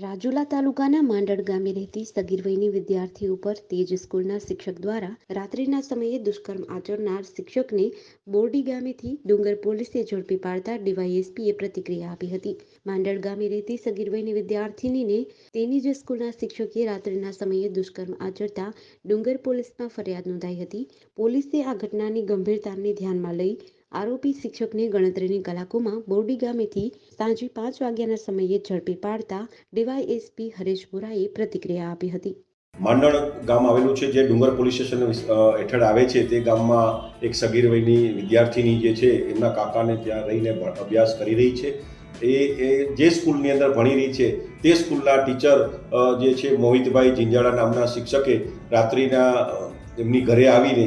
રાજુલા તાલુકાના માંડળ ગામે રહેતી સગીર વયની વિદ્યાર્થી ઉપર તેજ સ્કૂલના શિક્ષક દ્વારા રાત્રિના સમયે દુષ્કર્મ આચરનાર શિક્ષકને બોરડી ગામેથી ડુંગર પોલીસે ઝડપી પાડતા ડીવાયએસપીએ પ્રતિક્રિયા આપી હતી. માંડળ ગામે રહેતી સગીર વયની વિદ્યાર્થિનીને તેની જ સ્કૂલના શિક્ષકે રાત્રિના સમયે દુષ્કર્મ આચરતા ડુંગર પોલીસમાં ફરિયાદ નોંધાઈ હતી. પોલીસે આ ઘટનાની ગંભીરતાને ધ્યાનમાં લઈ આરોપી શિક્ષકને ગણતરીની કલાકોમાં બોરડી ગામેથી સાંજે પાંચ વાગ્યાના સમયે ઝડપી પાડતા ડીવાયએસપી હરેશ બોરાએ પ્રતિક્રિયા આપી હતી. માંડણ ગામ આવેલું છે, જે ડુંગર પોલીસ સ્ટેશન હેઠળ આવે છે, તે ગામમાં એક સગીર વયની વિદ્યાર્થીની જે છે, એમના કાકાને ત્યાં રહીને અભ્યાસ કરી રહી છે. એ એ જે સ્કૂલની અંદર ભણી રહી છે, તે સ્કૂલના ટીચર જે છે, મોહિતભાઈ જિંજાળા નામના શિક્ષકે રાત્રિના એમની ઘરે આવીને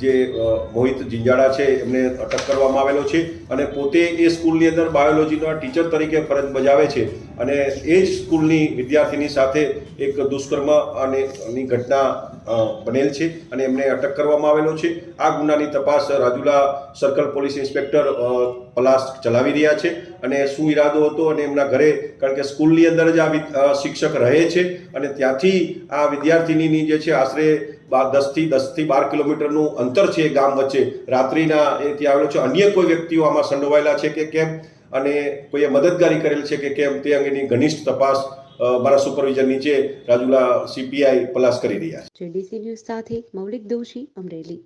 જે મોહિત જિંજાડા છે, એમને અટક કરવામાં આવેલો છે અને પોતે એ સ્કૂલની અંદર બાયોલોજીના ટીચર તરીકે ફરજ બજાવે છે અને એ જ સ્કૂલની વિદ્યાર્થીની સાથે એક દુષ્કર્મ અને ની ઘટના બનેલ છે અને એમને અટક કરવામાં આવેલો છે. આ ગુનાની તપાસ Rajula circle police inspector Palas ચલાવી રહ્યા છે અને શું ઈરાદો હતો અને એમના ઘરે, કારણ કે સ્કૂલની અંદર જ આ શિક્ષક રહે છે અને ત્યાંથી આ વિદ્યાર્થિનીની જે છે આશરે દસથી દસથી બાર કિલોમીટરનું અંતર છે ગામ વચ્ચે. રાત્રિના એ ત્યાં આવેલો છે. અન્ય કોઈ વ્યક્તિઓ આમાં સંડોવાયેલા છે કે કેમ? અને કોઈએ મદદગારી કરેલ છે કે કેમ? તે અંગેની ઘનિષ્ઠ તપાસ મારા સુપરવિઝન નીચે રાજુલા સીપીઆઈ પલાસ કરી રહ્યા છે. જેડીસી ન્યૂઝ સાથે મૌલિક દોશી અમરેલી.